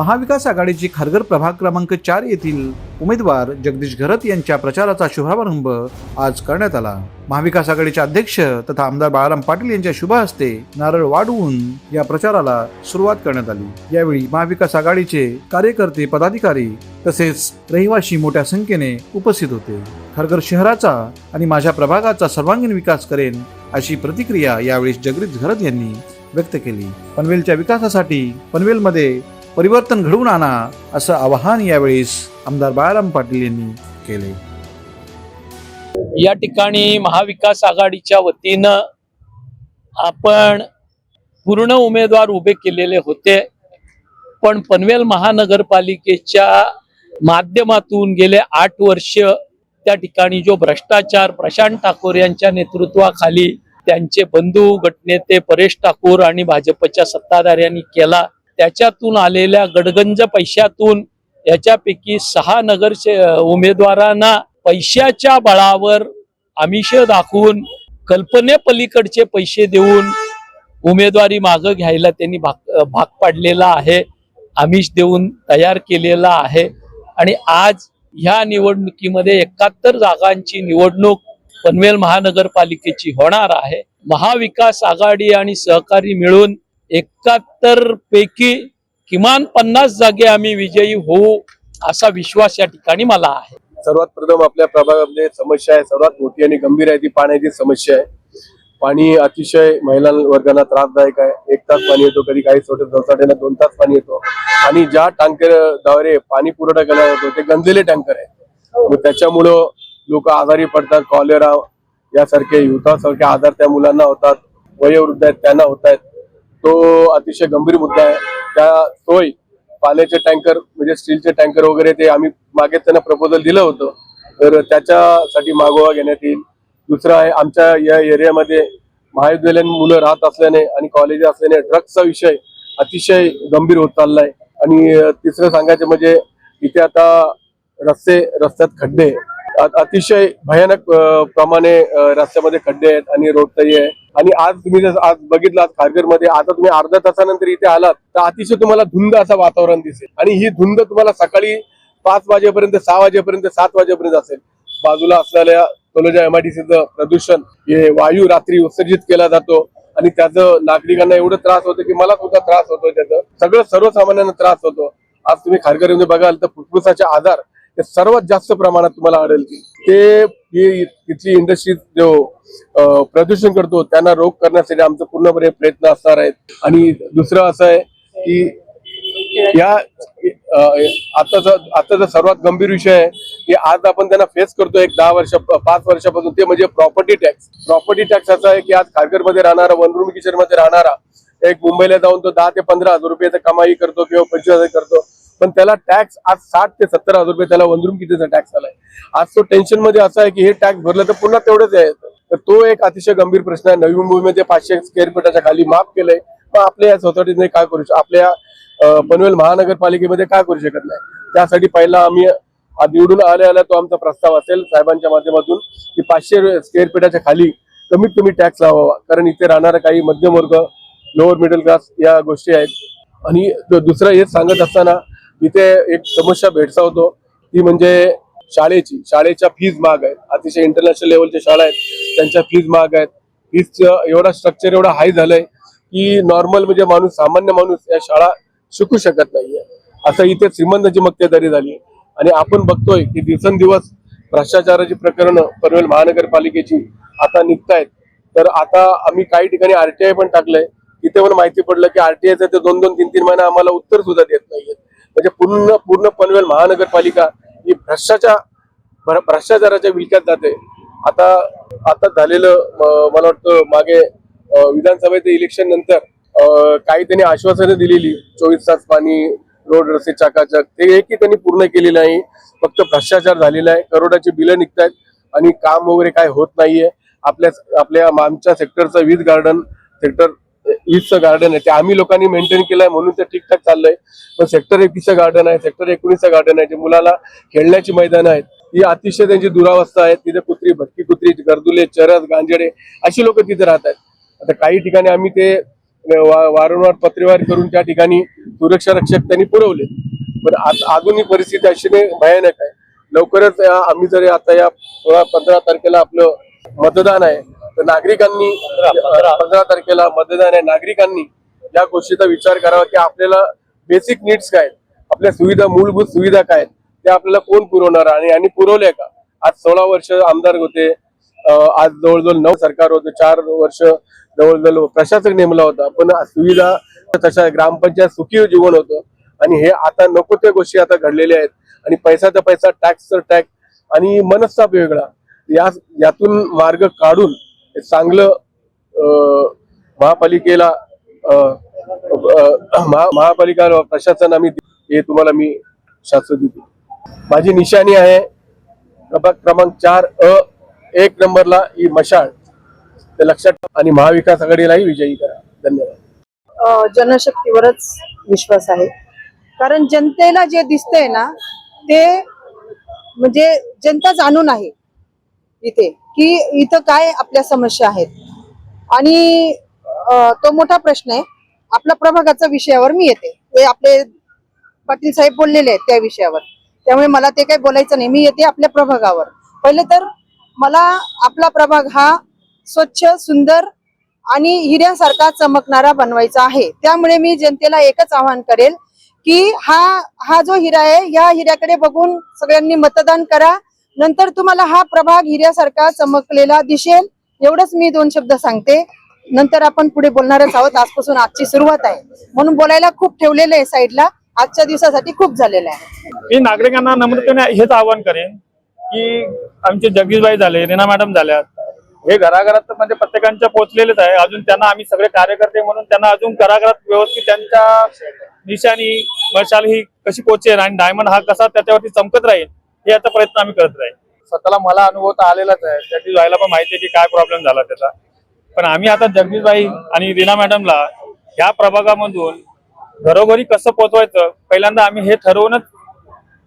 महाविकास आघाडीची खारघर प्रभाग क्रमांक चार येथील उमेदवार जगदीश घरत यांच्या प्रचाराचा शुभारंभ आज करण्यात आला. महाविकास आघाडीचे अध्यक्ष तथा आमदार बाळाराम पाटील यांच्या शुभ हस्ते नारळ वाढवून या प्रचाराला सुरुवात करण्यात आली. यावेळी महाविकास आघाडीचे कार्यकर्ते पदाधिकारी तसेच रहिवासी मोठ्या संख्येने उपस्थित होते. खारघर शहराचा आणि माझ्या प्रभागाचा सर्वांगीण विकास करेन अशी प्रतिक्रिया यावेळी जगदीश घरत यांनी व्यक्त केली. पनवेलच्या विकासासाठी पनवेलमध्ये परिवर्तन घडवून आणा असं आवाहन यावेळेस आमदार बाळाराम पाटील यांनी केले. या ठिकाणी महाविकास आघाडीच्या वतीनं आपण पूर्ण उमेदवार उभे केलेले होते पण पनवेल महानगरपालिकेच्या माध्यमातून गेले आठ वर्ष त्या ठिकाणी जो भ्रष्टाचार प्रशांत ठाकूर यांच्या नेतृत्वाखाली त्यांचे बंधू गटनेते परेश ठाकूर आणि भाजपच्या सत्ताधाऱ्यांनी केला. त्याच्यातून आलेल्या गडगंज पैशातून याच्यापैकी सहा नगर उमेदवारांना पैशाच्या बळावर आमिष दाखवून कल्पनेपलीकडचे पैसे देऊन उमेदवारी मागं घ्यायला त्यांनी भाग भाग पाडलेला आहे. आमिष देऊन तयार केलेला आहे. आणि आज ह्या निवडणुकीमध्ये एकाहत्तर जागांची निवडणूक पनवेल महानगरपालिकेची होणार आहे. महाविकास आघाडी आणि सहकारी मिळून एकाहत्तर पैकी किमान पन्नास जागे आम्ही विजयी होऊ असा विश्वास या ठिकाणी मला आहे. सर्वात प्रथम आपल्या प्रभागामध्ये समस्या आहे. सर्वात मोठी आणि गंभीर आहे ती पाण्याची समस्या आहे. पाणी अतिशय महिला वर्गांना त्रासदायक आहे. एक तास पाणी येतो कधी काही छोट्या सोसायटीला दोन तास पाणी येतो. आणि ज्या टँकरद्वारे पाणी पुरवठा केला जातो ते गंजलेले टँकर आहे मग त्याच्यामुळं लोक आजारी पडतात कॉलेरा यासारखे युथासारखे आजार त्या मुलांना होतात वयोवृद्ध आहेत त्यांना होत आहेत. तो अतिशय गंभीर मुद्दा आहे. त्या सोय पाण्याचे टँकर म्हणजे स्टीलचे टँकर वगैरे ते आम्ही मागे त्यांना प्रपोजल दिलं होतं. तर त्याच्यासाठी मागोवा घेण्यात येईल. दुसरं आहे आमच्या या एरियामध्ये महाविद्यालयीन मुलं राहत असल्याने आणि कॉलेज असल्याने ड्रग्सचा विषय अतिशय गंभीर होत चाललाय. आणि तिसरं सांगायचं म्हणजे इथे आता रस्ते रस्त्यात खड्डे अतिशय भयानक प्रमाणे रस्त्यामध्ये खड्डे आहेत आणि रोड तरी आहे. आणि आज तुम्ही जर आज बघितलात खारघरमध्ये आता तुम्ही अर्ध्या तासानंतर इथे आलात तर अतिशय तुम्हाला धुंद असं वातावरण दिसेल. आणि ही धुंद तुम्हाला सकाळी पाच वाजेपर्यंत सहा वाजेपर्यंत सात वाजेपर्यंत असेल. बाजूला असलेल्या तलोजा एमआयडीसीचं प्रदूषण हे वायू रात्री उत्सर्जित केला जातो. आणि त्याचं नागरिकांना एवढं त्रास होतो की मला सुद्धा त्रास होतो त्याचं. सगळं सर्वसामान्यांना त्रास होतो. आज तुम्ही खारघरमध्ये बघाल तर फुफ्फुसाचे आजार सर्वात जास्त प्रमाणात तुम्हाला आढळेल ते तिथली इंडस्ट्री जो प्रदूषण करतो त्यांना रोग करण्यासाठी आमचं पूर्णपणे प्रयत्न असणार आहेत. आणि दुसरं असं आहे की या आताचा आताचा सर्वात गंभीर विषय आहे की आज आपण त्यांना फेस करतो एक दहा वर्ष पाच वर्षापासून. ते म्हणजे प्रॉपर्टी टॅक्स प्रॉपर्टी टॅक्स असा आहे की आज खारघरमध्ये राहणारा वनरूम किचनमध्ये राहणारा एक मुंबईला जाऊन तो दहा ते पंधरा हजार रुपयाचा कमाई करतो किंवा पंचवीस हजार करतो. पण त्याला टॅक्स आज साठ ते सत्तर हजार रुपये त्याला वनरूम कितीचा टॅक्स आलाय. आज तो टेन्शनमध्ये असा आहे की हे टॅक्स भरलं तर पुन्हा तेवढंच आहे. तर तो एक अतिशय गंभीर प्रश्न आहे. नवी मुंबईमध्ये पाचशे स्क्वेअर फुटाच्या खाली माफ केलंय. पण आपल्या या सोसायटीने काय करू शकतो? आपल्या पनवेल महानगरपालिकेमध्ये काय करू शकत नाही? त्यासाठी पहिला आम्ही निवडून आले आल्या तो आमचा प्रस्ताव असेल साहेबांच्या माध्यमातून की पाचशे स्क्वेअर फीटाच्या खाली कमीत कमी टॅक्स लावावा. कारण इथे राहणारा काही मध्यम वर्ग लोअर मिडल क्लास या गोष्टी आहेत. आणि दुसरं हेच सांगत असताना इथे एक समस्या भेडसावतो ती म्हणजे शाळेची. शाळेच्या फीज महाग आहेत. अतिशय इंटरनॅशनल लेवलच्या शाळा आहेत. त्यांच्या फीज महाग आहेत. फीज एवढा स्ट्रक्चर एवढा हाय झालंय की नॉर्मल म्हणजे माणूस सामान्य माणूस या शाळा शिकू शकत नाहीये. असं इथे श्रीमंताची मक्तेदारी झाली. आणि आपण बघतोय की दिवसेंदिवस भ्रष्टाचाराची प्रकरण पनवेल महानगरपालिकेची आता निघतायत. तर आता आम्ही काही ठिकाणी आरटीआय पण टाकलंय. तिथे पण माहिती पडलं की आरटीआयचं ते दोन दोन तीन तीन महिने आम्हाला उत्तर सुद्धा देत नाहीये म्हणजे पूर्ण पूर्ण पनवेल महानगरपालिका ही भ्रष्टाचार भ्रष्टाचाराच्या विलक्यात जाते. आता आता झालेलं मला वाटतं मागे विधानसभेचे इलेक्शन नंतर काही त्यांनी आश्वासनं दिलेली चोवीस तास पाणी रोड रस्ते चाकाचक ते एकही त्यांनी पूर्ण केले नाही. फक्त भ्रष्टाचार झालेला आहे. करोडाची बिलं निघतायत आणि काम वगैरे काय होत नाहीये. आपल्या आपल्या आमच्या सेक्टरचं वीज गार्डन सेक्टर ईस्टचं गार्डन आहे. ते आम्ही लोकांनी मेंटेन केलंय म्हणून ते ठीकठाक चाललंय. पण सेक्टर एकवीसचं गार्डन आहे सेक्टर एकोणीसचं गार्डन आहे. जे मुलाला खेळण्याची मैदान आहेत ही अतिशय त्यांची दुरावस्था आहे. तिथे कुत्री भटकी कुत्री गर्दुले चरस गांजेडे अशी लोक तिथे राहतात आता काही ठिकाणी आम्ही ते वारंवार पत्रेवार करून त्या ठिकाणी सुरक्षा रक्षक त्यांनी पुरवले. पण आज अजूनही परिस्थिती अशी नाही भयानक आहे. लवकरच या- आम्ही जर आता या सोळा पंधरा तारखेला आपलं मतदान आहे नागरिकांनी पंधरा तारखेला मतदान आहे. नागरिकांनी या गोष्टीचा विचार करावा की आपल्याला बेसिक नीड्स काय? आपल्या सुविधा मूलभूत सुविधा काय? त्या आपल्याला कोण पुरवणार आणि आणि पुरवल्या का? आज सोळा वर्ष आमदार होते. आज जवळजवळ नऊ सरकार होते. चार वर्ष जवळजवळ प्रशासक नेमला होता. पण सुविधा तशा ग्रामपंचायत सुखी जीवन होतं. आणि हे आता नको त्या गोष्टी आता घडलेल्या आहेत. आणि पैसाचा पैसा टॅक्सचा टॅक्स आणि मनस्ताप वेगळा. या यातून मार्ग काढून चांगलं अं, महापालिकेला अं, महापालिका प्रशासन आम्ही हे तुम्हाला मी शास्त्र देतो. माझी निशाणी आहे प्रभाग क्रमांक चार अ एक नंबरला ही मशाळ ते लक्षात ठेवा आणि महाविकास आघाडीलाही विजयी करा. धन्यवाद. जनशक्तीवरच विश्वास आहे. कारण जनतेला जे दिसतंय ना ते म्हणजे जनता जाणून आहे. इथे की इथं काय आपल्या समस्या आहेत? आणि तो मोठा प्रश्न आहे आपल्या प्रभागाच्या विषयावर मी येते. ते आपले पाटील साहेब बोललेले आहेत त्या विषयावर. त्यामुळे मला ते काही बोलायचं नाही. मी येते आपल्या प्रभागावर. पहिले तर मला आपला प्रभाग हा स्वच्छ सुंदर आणि हिऱ्यासारखा चमकणारा बनवायचा आहे. त्यामुळे मी जनतेला एकच आवाहन करेल की हा हा जो हिरा आहे या हिऱ्याकडे बघून सगळ्यांनी मतदान करा नंतर तुम्हाला हा प्रभाग हिऱ्यासारखा चमकलेला दिसेल. एवढंच मी दोन शब्द सांगते. नंतर आपण पुढे बोलणारच आहोत. आजपासून आजची सुरुवात आहे. म्हणून बोलायला खूप ठेवलेलं आहे साईडला. आजच्या दिवसासाठी खूप झालेलं आहे. मी नागरिकांना नम्रतेने हेच आवाहन करेन की आमचे जगदीशबाई झाले रीना मॅडम झाल्या हे घराघरात तर म्हणजे प्रत्येकांच्या पोहोचलेलेच आहे. अजून त्यांना आम्ही सगळे कार्यकर्ते म्हणून त्यांना अजून घराघरात व्यवस्थित त्यांच्या निशाणी मशाल ही कशी पोहोचेल आणि डायमंड हा कसा त्याच्यावरती चमकत राहील हे आता प्रयत्न आम्ही करत राहील. स्वतःला मला अनुभव तर आलेलाच आहे. जगदीशबाईला पण माहिती आहे की काय प्रॉब्लेम झाला त्याचा. पण आम्ही आता जगदीशबाई आणि रीना मॅडमला ह्या प्रभागामधून घरोघरी कसं पोहोचवायचं पहिल्यांदा आम्ही हे ठरवूनच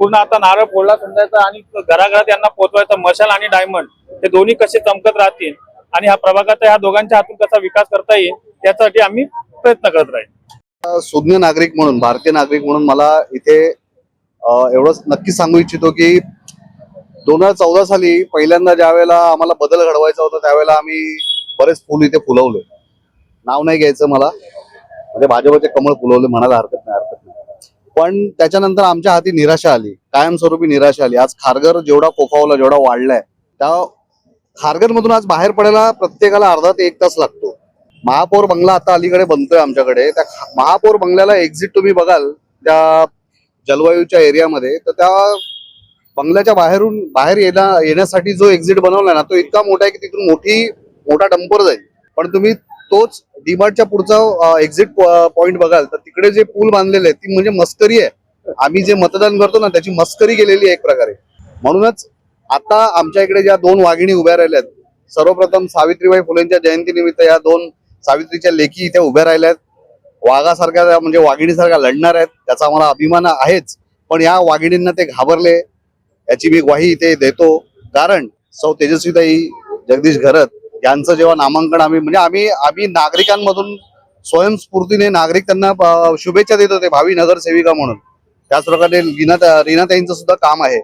पूर्ण आता नारळ फोडला समजायचा आणि घराघरात यांना पोहोचवायचं मशाल आणि डायमंड हे दोन्ही कसे चमकत राहतील आणि ह्या प्रभागाचा ह्या दोघांच्या हातून कसा विकास करता येईल यासाठी आम्ही प्रयत्न करत राहील. सुज्ञ नागरिक म्हणून भारतीय नागरिक म्हणून मला इथे एवढंच नक्की सांगू इच्छितो की दोन हजार चौदा साली पहिल्यांदा ज्या वेळेला आम्हाला बदल घडवायचा होता त्यावेळेला आम्ही बरेच फुल इथे फुलवले. नाव नाही घ्यायचं मला. म्हणजे भाजपचे कमळ फुलवले म्हणायला हरकत नाही हरकत नाही. पण त्याच्यानंतर आमच्या हाती निराशा आली कायमस्वरूपी निराशा आली. आज खारघर जेवढा कोफावला जेवढा वाढलाय त्या खारघर मधून आज बाहेर पडायला प्रत्येकाला अर्धा ते एक तास लागतो. महापौर बंगला आता अलीकडे बनतोय आमच्याकडे. त्या महापौर बंगल्याला एक्झिट तुम्ही बघाल त्या जलवायूच्या एरियामध्ये तर त्या बंगल्याच्या बाहेरून बाहेर येण्या येण्यासाठी जो एक्झिट बनवला ना तो इतका मोठा आहे की तिथून मोठी मोठा डंपर जाईल. पण तुम्ही तोच डीमार्टच्या पुढचा एक्झिट पॉईंट बघाल तर तिकडे जे पूल बांधलेले आहेत ती म्हणजे मस्करी आहे. आम्ही जे मतदान करतो ना त्याची मस्करी केलेली आहे एक प्रकारे. म्हणूनच आता आमच्या इकडे ज्या दोन वाघिणी उभ्या राहिल्या आहेत सर्वप्रथम सावित्रीबाई फुलेंच्या जयंतीनिमित्त या दोन सावित्रीच्या लेखी इथे उभ्या राहिल्या आहेत वाघासारख्या म्हणजे वाघिणीसारख्या लढणार आहेत त्याचा आम्हाला अभिमान आहेच. पण या वाघिणींना ते घाबरले याची मी ग्वाही इथे देतो. कारण सौ तेजस्वीताई जगदीश घरत यांचं जेव्हा नामांकन आम्ही म्हणजे आम्ही आम्ही नागरिकांमधून स्वयंस्फूर्तीने नागरिक त्यांना शुभेच्छा देत होते भावी नगरसेविका म्हणून. त्याचप्रकारे रीना रीनाताईंचं सुद्धा काम आहे.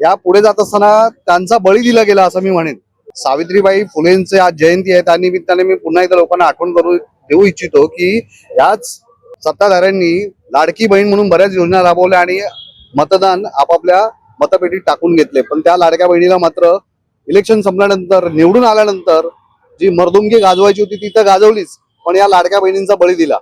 या पुढे जात असताना त्यांचा बळी दिला गेला असं मी म्हणेन. सावित्रीबाई फुलेंचे आज जयंती आहे त्या निमित्ताने मी पुन्हा एकदा लोकांना आठवण करू देऊ इच्छितो की याच सत्ताधाऱ्यांनी लाडकी बहीण म्हणून बऱ्याच योजना राबवल्या आणि मतदान आपापल्या मतपेटीत टाकून घेतले. पण त्या लाडक्या बहिणीला मात्र इलेक्शन संपल्यानंतर निवडून आल्यानंतर जी मर्दुमगी गाजवायची होती ती तर गाजवलीच पण या लाडक्या बहिणींचा बळी दिला.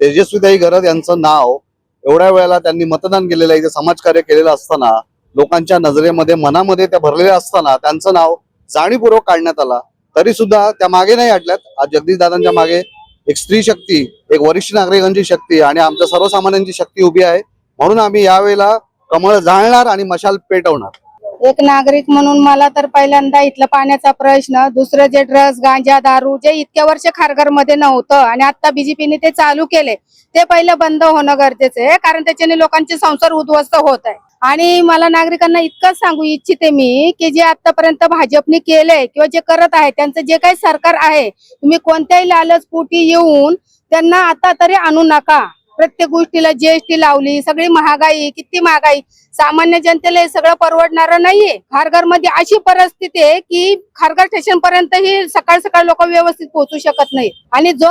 तेजस्वीताई घरत यांचं नाव एवढ्या वेळेला त्यांनी मतदान केलेलं आहे समाजकार्य केलेलं असताना लोकांच्या नजरेमध्ये मनामध्ये त्या भरलेल्या असताना त्यांचं नाव जाणीवपूर्वक काढण्यात आला. तरी सुद्धा त्या मागे नाही हटल्यात. आज जगदीश दादांच्या मागे एक स्त्री शक्ती एक वरिष्ठ नागरिकांची शक्ती आणि आमच्या सर्वसामान्यांची शक्ती उभी आहे. म्हणून आम्ही यावेळेला कमळ जाळणार आणि मशाल पेटवणार. एक नागरिक म्हणून मला तर पहिल्यांदा इथला पाण्याचा प्रश्न दुसरं जे ड्रग्स गांजा दारू जे इतक्या वर्ष खारघरमध्ये नव्हतं आणि आता बीजेपीने ते चालू केले ते पहिलं बंद होणं गरजेचं आहे कारण त्याच्याने लोकांचे संसार उद्ध्वस्त होत आहे. आणि मला नागरिकांना इतकंच सांगू इच्छिते मी की जे आतापर्यंत भाजपने केलंय किंवा जे करत आहे त्यांचं जे काही सरकार आहे तुम्ही कोणत्याही लालच पोटी येऊन त्यांना आता तरी आणू नका. प्रत्येक गोष्टीला जीएसटी लावली सगळी महागाई किती महागाई सामान्य जनतेला हे सगळं परवडणार नाहीये. खारघरमध्ये अशी परिस्थिती आहे की खारघर स्टेशन पर्यंत ही सकाळ सकाळ लोक व्यवस्थित पोहोचू शकत नाही आणि जो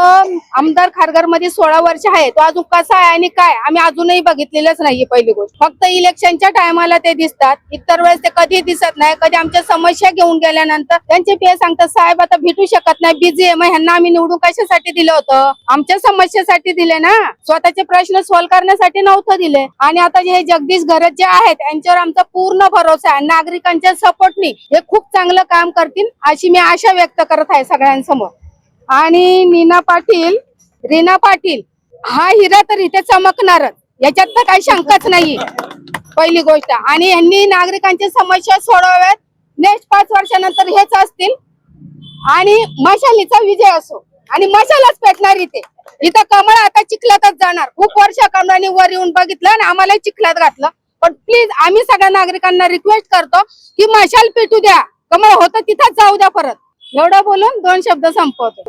आमदार खारघरमध्ये सोळा वर्ष आहे तो अजून कसा आहे आणि काय आम्ही अजूनही बघितलेलंच नाहीये पहिली गोष्ट. फक्त इलेक्शनच्या टायमाला ते दिसतात. इतर वेळेस ते कधी दिसत नाही कधी आमच्या समस्या घेऊन गेल्यानंतर. त्यांचे पे सांगतात साहेब आता भेटू शकत नाही बिझी आहे. मग ह्यांना आम्ही निवडून कशासाठी दिलं होतं? आमच्या समस्येसाठी दिले ना? स्वतः स्वतःचे प्रश्न सॉल्व्ह करण्यासाठी नव्हतं दिले. आणि आता जे हे जगदीश घरत जे आहेत यांच्यावर आमचा पूर्ण भरोसा आहे. नागरिकांच्या सपोर्टनी हे खूप चांगलं काम करतील अशी मी आशा व्यक्त करत आहे सगळ्यांसमोर. आणि नीना पाटील रीना पाटील हा हिरा तर इथे चमकणारच. याच्यात तर काही शंकाच नाही पहिली गोष्ट. आणि यांनी नागरिकांच्या समस्या सोडवाव्यात. नेक्स्ट पाच वर्षानंतर हेच असतील. आणि मशालीचा विजय असो. आणि मशालाच पेटणार इथे. इथं कमळ आता चिखलातच जाणार. खूप वर्ष कमळाने वर येऊन बघितलं आणि आम्हाला चिखलात घातलं. पण प्लीज आम्ही सगळ्या नागरिकांना रिक्वेस्ट करतो की मशाल पेटू द्या. कमळ होतं तिथंच जाऊ द्या परत. एवढं बोलून दोन शब्द संपवतो.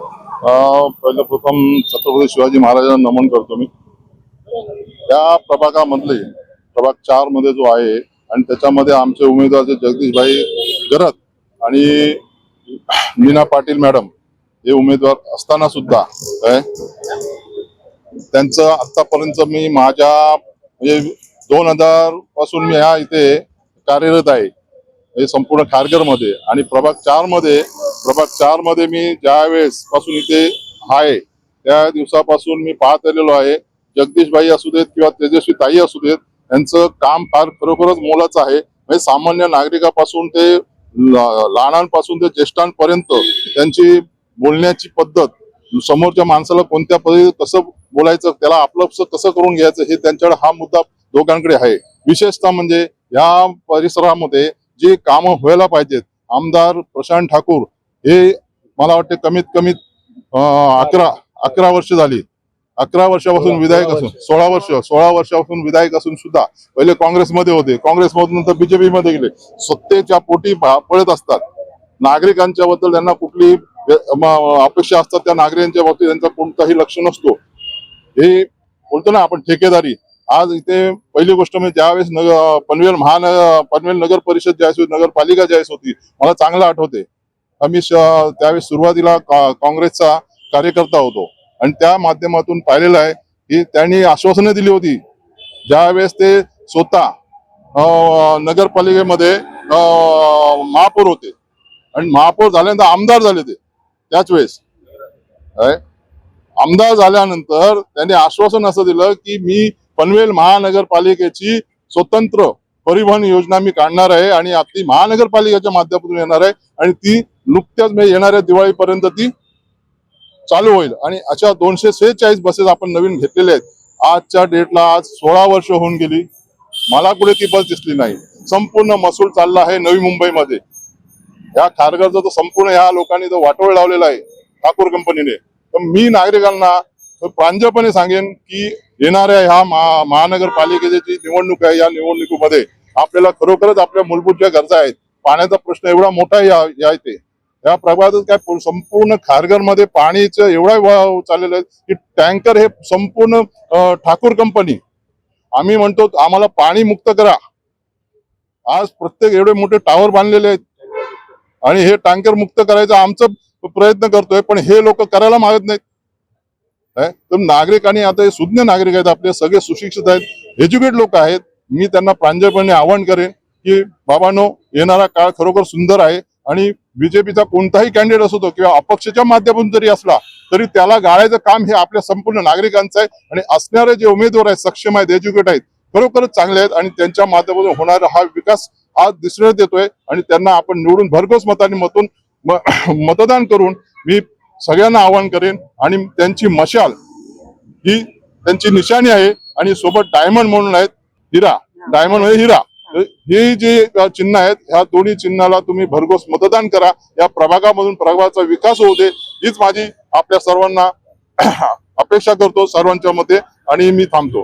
पहिलं प्रथम छत्रपती शिवाजी महाराजांना नमन करतो मी. त्या प्रभागामधले प्रभाग चारमध्ये जो आहे आणि त्याच्यामध्ये आमचे उमेदवार जे जगदीशभाई गरत आणि मीना पाटील मॅडम हे उमेदवार असताना सुद्धा त्यांचं आतापर्यंत मी माझ्या म्हणजे दोन हजारपासून मी ह्या इथे कार्यरत आहे. हे संपूर्ण खारघरमध्ये आणि प्रभाग चारमध्ये प्रभाग चारमध्ये मी ज्या वेळेस पासून इथे आहे त्या दिवसापासून मी पाहत आलेलो आहे. जगदीशबाई असू देत किंवा तेजस्वी ताई असू देत यांचं काम फार खरोखरच मोलाचं आहे. म्हणजे सामान्य नागरिकापासून ते लहानांपासून ते ज्येष्ठांपर्यंत त्यांची बोलण्याची पद्धत समोरच्या माणसाला कोणत्या पद्धतीने कसं बोलायचं त्याला आपलं कसं करून घ्यायचं हे त्यांच्याकडे हा मुद्दा दोघांकडे आहे. विशेषतः म्हणजे या परिसरामध्ये जी कामं व्हायला पाहिजेत आमदार प्रशांत ठाकूर हे मला वाटते कमीत कमी अकरा अकरा वर्ष झाली. अकरा वर्षापासून विधायक असून सोळा वर्ष सोळा वर्षापासून विधायक असून सुद्धा पहिले काँग्रेसमध्ये होते काँग्रेसमधून नंतर बीजेपी मध्ये गेले. सत्तेच्या पोटी पळत असतात. नागरिकांच्या बद्दल त्यांना कुठली अपेक्षा असतात त्या नागरिकांच्या बाबतीत त्यांचा कोणताही लक्ष नसतो. हे बोलतो ना आपण ठेकेदारी. आज इथे पहिली गोष्ट म्हणजे ज्यावेळेस नगर पनवेल महानगर पनवेल नगर परिषद ज्यावेळेस होती, नगरपालिका ज्यावेळेस होती मला चांगलं आठवते आम्ही त्यावेळेस सुरुवातीला काँग्रेसचा कार्यकर्ता होतो. आणि त्या माध्यमातून पाहिलेलं आहे की त्यांनी आश्वासनं दिली होती. ज्यावेळेस ते स्वतः नगरपालिकेमध्ये अं, महापौर होते. आणि महापौर झाल्यानंतर आमदार झाले ते. त्याच वेळेस. आमदार झाल्यानंतर त्यांनी आश्वासन असं दिलं की मी पनवेल महानगरपालिकेची स्वतंत्र परिवहन योजना मी काढणार आहे आणि ती महानगरपालिकेच्या माध्यमातून येणार आहे आणि ती नुकत्याच म्हणजे येणाऱ्या दिवाळीपर्यंत ती चालू होईल. आणि अशा दोनशे सेहेचाळीस बसेस आपण नवीन घेतलेल्या आहेत. आजच्या डेटला आज सोळा वर्ष होऊन गेली. मला कुठे ती बस दिसली नाही. संपूर्ण महसूल चालला आहे नवी मुंबईमध्ये. या खारघरचा जो संपूर्ण ह्या लोकांनी जो वाटोळ लावलेला आहे ठाकूर कंपनीने तर मी नागरिकांना प्रांजळपणे सांगेन की येणाऱ्या ह्या महानगरपालिकेची जी निवडणूक आहे या निवडणुकीमध्ये आपल्याला खरोखरच आपल्या मूलभूत ज्या गरजा आहेत पाण्याचा प्रश्न एवढा मोठा या या इथे. या प्रभागात काय संपूर्ण खारघरमध्ये पाणीचं एवढा वा- चाललेलं आहे की टँकर हे संपूर्ण ठाकूर कंपनी आम्ही म्हणतो आम्हाला पाणी मुक्त करा. आज प्रत्येक एवढे मोठे टावर बांधलेले आहेत. आणि हे टँकर मुक्त करायचं आमचं प्रयत्न करतोय पण हे लोक करायला मागत नाहीत. तर नागरिकांनी आता हे सुज्ञ नागरिक आहेत आपले सगळे सुशिक्षित आहेत एज्युकेट लोक आहेत. मी त्यांना प्रांजळपणे आवाहन करेन की बाबांनो येणारा काळ खरोखर सुंदर आहे आणि बीजेपीचा कोणताही कॅन्डिडेट असो तो किंवा अपक्षच्या माध्यमातून जरी असला तरी त्याला गाळायचं काम हे आपल्या संपूर्ण नागरिकांचं आहे आणि असणारे जे उमेदवार आहेत सक्षम आहेत एज्युकेट आहेत खरोखरच चांगले आहेत आणि त्यांच्या माध्यमातून होणारा हा विकास आज दिसण्यात येतोय आणि त्यांना आपण निवडून भरघोस मताने मतून मतदान करून मी सगळ्यांना आवाहन करेन आणि त्यांची मशाल ही त्यांची निशाणी आहे आणि सोबत डायमंड म्हणून आहेत हिरा. डायमंड म्हणजे हिरा. ही जे चिन्ह आहेत ह्या दोन्ही चिन्हाला तुम्ही भरघोस मतदान करा. या प्रभागामधून प्रभागाचा विकास होऊ दे. हीच माझी आपल्या सर्वांना अपेक्षा करतो सर्वांच्या मते. आणि मी थांबतो.